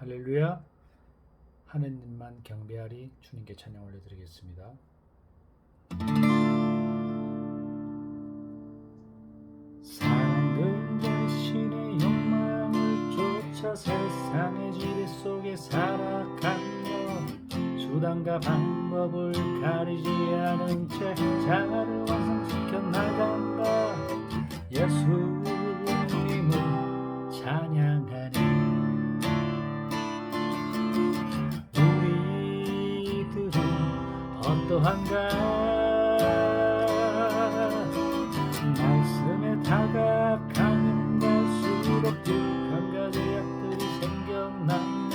할렐루야. 하느님만 경배하리 주님께 찬양 올려드리겠습니다. 사람들은 자신의 욕망을 쫓아 세상의 지배 속에 살아가며 수단과 방법을 가리지 않은 채 자아를 완성시켜 나간다 예수님을 찬양하니 어떠한가? 말씀에 다가가면 갈수록 한 가지 약들이 생겨나네.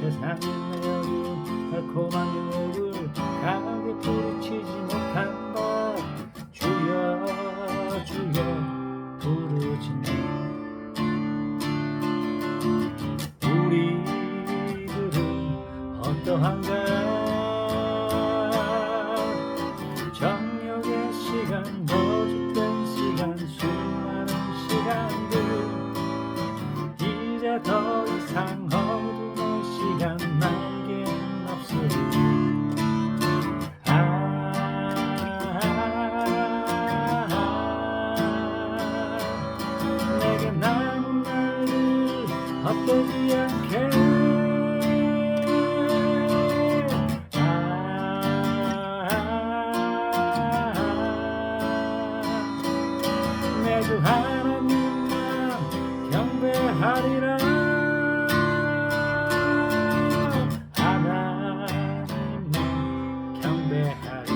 세상은 내어준 달콤한 유혹을 강하게 뿌리치지 못한다. 주여 주여 부르짖네. 우리들은 어떠한가 정욕의 시간 거짓된 시간 수많은 시간들. 이제 더 이상 어둠의 시간 날개는 없으리. 아, 날들 헛되지 않게 하리라 하나님 경배하리.